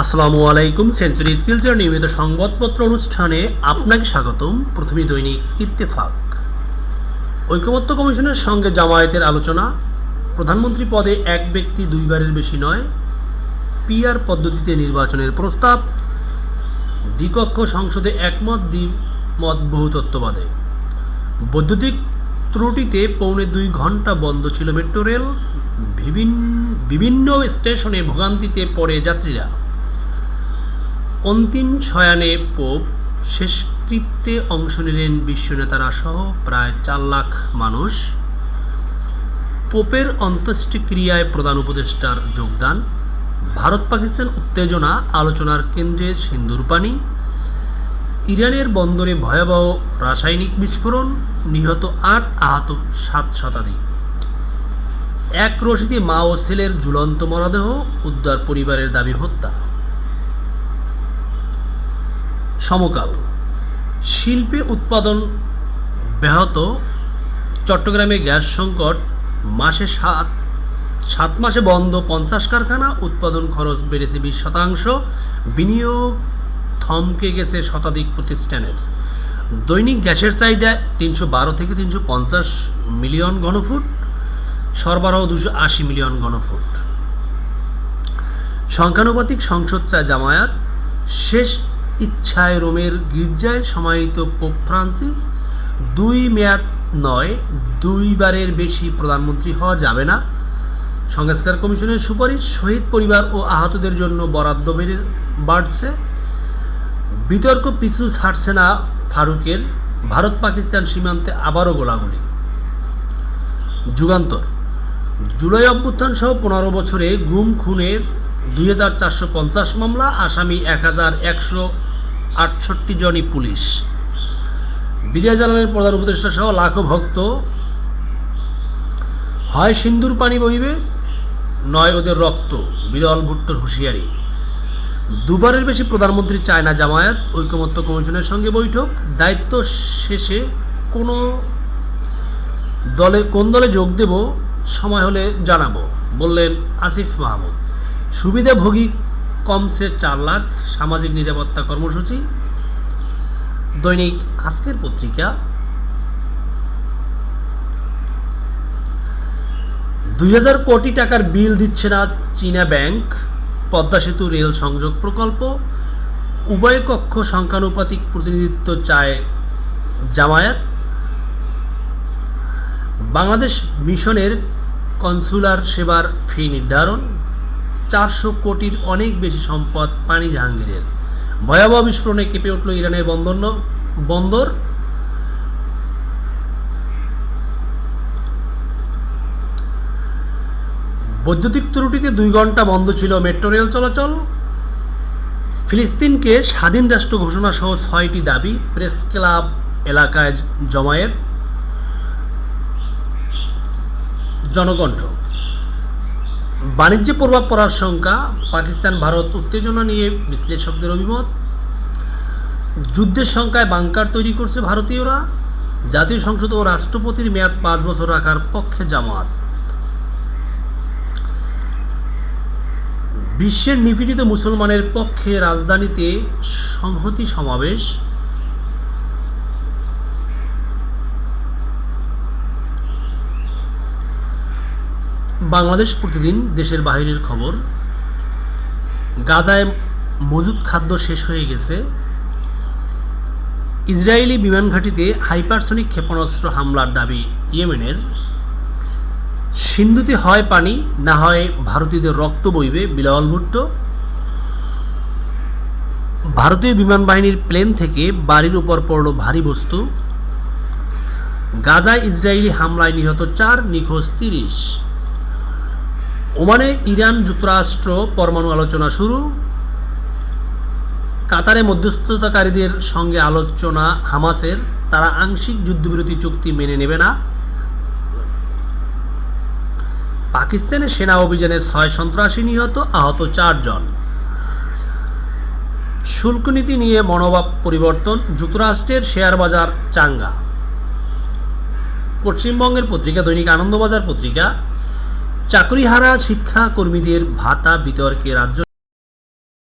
আসসালামু আলাইকুম সেঞ্চুরি স্কিলসের নিয়মিত সংবাদপত্র অনুষ্ঠানে আপনাকে স্বাগতম। প্রথমে দৈনিক ইত্তেফাক। ঐকমত্য কমিশনের সঙ্গে জামায়াতের আলোচনা। প্রধানমন্ত্রী পদে এক ব্যক্তি দুইবারের বেশি নয়। পিআর পদ্ধতিতে নির্বাচনের প্রস্তাব। দ্বিকক্ষ সংসদে একমত দ্বিমত বহুতত্ত্ববাদে। বৈদ্যুতিক ত্রুটিতে পৌনে দুই ঘণ্টা বন্ধ ছিল মেট্রো রেল। বিভিন্ন স্টেশনে ভোগান্তিতে পড়ে যাত্রীরা। অন্তিম শয়ানে পোপ শেষকৃত্যে অংশ নিলেন বিশ্ব নেতারা সহ প্রায় চার লাখ মানুষ। পোপের অন্ত্যেষ্টিক্রিয়ায় প্রধান উপদেষ্টার যোগদান। ভারত পাকিস্তান উত্তেজনা আলোচনার কেন্দ্রে সিন্দুর পানি ইরানের বন্দরে ভয়াবহ রাসায়নিক বিস্ফোরণ, নিহত আট, আহত সাত শতাধিক। এক রশিদে মা ও ছেলের ঝুলন্ত মরদেহ উদ্ধার পরিবারের দাবি হত্যা। সমকাল। শিল্পে উৎপাদন ব্যাহত। চট্টগ্রামে গ্যাস সংকট, মাসে সাত সাত মাসে বন্ধ, পঞ্চাশ কারখানা, উৎপাদন খরচ বেড়েছে বিশ শতাংশ, বিনিয়োগ থমকে গেছে শতাধিক প্রতিষ্ঠানের। দৈনিক গ্যাসের চাহিদা তিনশো বারো থেকে তিনশো পঞ্চাশ মিলিয়ন ঘনফুট, সরবরাহ দুশো আশি মিলিয়ন ঘনফুট। সংখ্যানুপাতিক সংসদ চায় জামায়াত। শেষ ইচ্ছায় রোমের গির্জায় সমাহিত পোপ ফ্রান্সিস দুই মেয়াদ নয়, দুইবারের বেশি প্রধানমন্ত্রী হওয়া যাবে না। সংস্কার কমিশনের সুপারিশ শহীদ পরিবার ও আহতদের জন্য বরাদ্দ বেড়ে বাড়ছে। বিতর্ক পিছু ছাড়ছে না ফারুকের। ভারত পাকিস্তান সীমান্তে আবারও গোলাগুলি। যুগান্তর। জুলাই অভ্যুত্থান সহ পনেরো বছরে গুম, খুনের দুই হাজার চারশো পঞ্চাশ মামলা, আসামি এক হাজার একশো আটষট্টি জনই পুলিশ। বিদায় জানালেন প্রধান উপদেষ্টা সহ লাখো ভক্ত। হয় সিন্দুর পানি বহিবে, নয় ওদের রক্ত, বিরল ভুট্টোর হুঁশিয়ারি। দুবারের বেশি প্রধানমন্ত্রী চায় না জামায়াত, ঐকমত্য কমিশনের সঙ্গে বৈঠক। দায়িত্ব শেষে কোনো দলে কোন দলে যোগ দেব, সময় হলে জানাব, বললেন আসিফ মাহমুদ। সুবিধাভোগী কমছে চার লাখ সামাজিক নিরাপত্তা কর্মসূচি। দৈনিক আজকের পত্রিকা। দুই হাজার কোটি টাকার বিল দিচ্ছে না চীনা ব্যাংক, পদ্মা সেতু রেল সংযোগ প্রকল্প। উভয় কক্ষ সংখ্যানুপাতিক প্রতিনিধিত্ব চায় জামায়াত। বাংলাদেশ মিশনের কনসুলার সেবার ফি নির্ধারণ। চারশো কোটির অনেক বেশি সম্পদ পানি জাহাঙ্গীরের। ভয়াবহ বিস্ফোরণে কেঁপে উঠল ইরানের বন্দর বন্দর। বৈদ্যুতিক ত্রুটিতে দুই ঘণ্টা বন্ধ ছিল মেট্রো রেল চলাচল। ফিলিস্তিনকে স্বাধীন রাষ্ট্র ঘোষণা সহ ছয়টি দাবি প্রেস ক্লাব এলাকায় জমায়েত। জনকণ্ঠ। বাণিজ্যে প্রভাব পড়ার শঙ্কা, পাকিস্তান, ভারত উত্তেজনা নিয়ে বিশ্লেষকদের অভিমত। যুদ্ধের সংখ্যায় বাংকার তৈরি করছে ভারতীয়রা। জাতীয় সংসদ ও রাষ্ট্রপতির মেয়াদ পাঁচ বছর রাখার পক্ষে জামাত। বিশ্বের নিপীড়িত মুসলমানের পক্ষে রাজধানীতে সংহতি সমাবেশ। বাংলাদেশ প্রতিদিন দেশের বাইরের খবর। গাজায় মজুদ খাদ্য শেষ হয়ে গেছে। ইসরায়েলি বিমান ঘাঁটিতে হাইপারসনিক ক্ষেপণাস্ত্র হামলার দাবি ইয়েমেনের। সিন্ধুতে হয় পানি, না হয় ভারতীয়দের রক্ত বইবে বিলাওয়াল ভুট্টো। ভারতীয় বিমান বাহিনীর প্লেন থেকে বাড়ির উপর পড়ল ভারী বস্তু। গাজায় ইসরায়েলি হামলায় নিহত চার, নিখোঁজ তিরিশ। ওমানে ইরান যুক্তরাষ্ট্র পরমাণু আলোচনা শুরু। কাতারে মধ্যস্থতাকারীদের সঙ্গে আলোচনা হামাসের। তারা আংশিক যুদ্ধবিরতি চুক্তি মেনে নেবে না। পাকিস্তানের সেনা অভিযানে ছয় সন্ত্রাসী নিহত, আহত চারজন শুল্ক নীতি নিয়ে মনোভাব পরিবর্তন, যুক্তরাষ্ট্রের শেয়ার বাজার চাঙ্গা। পশ্চিমবঙ্গের পত্রিকা, দৈনিক আনন্দবাজার পত্রিকা। চাকরিহারা শিক্ষাকর্মীদের ভাতা বিতর্কে রাজ্য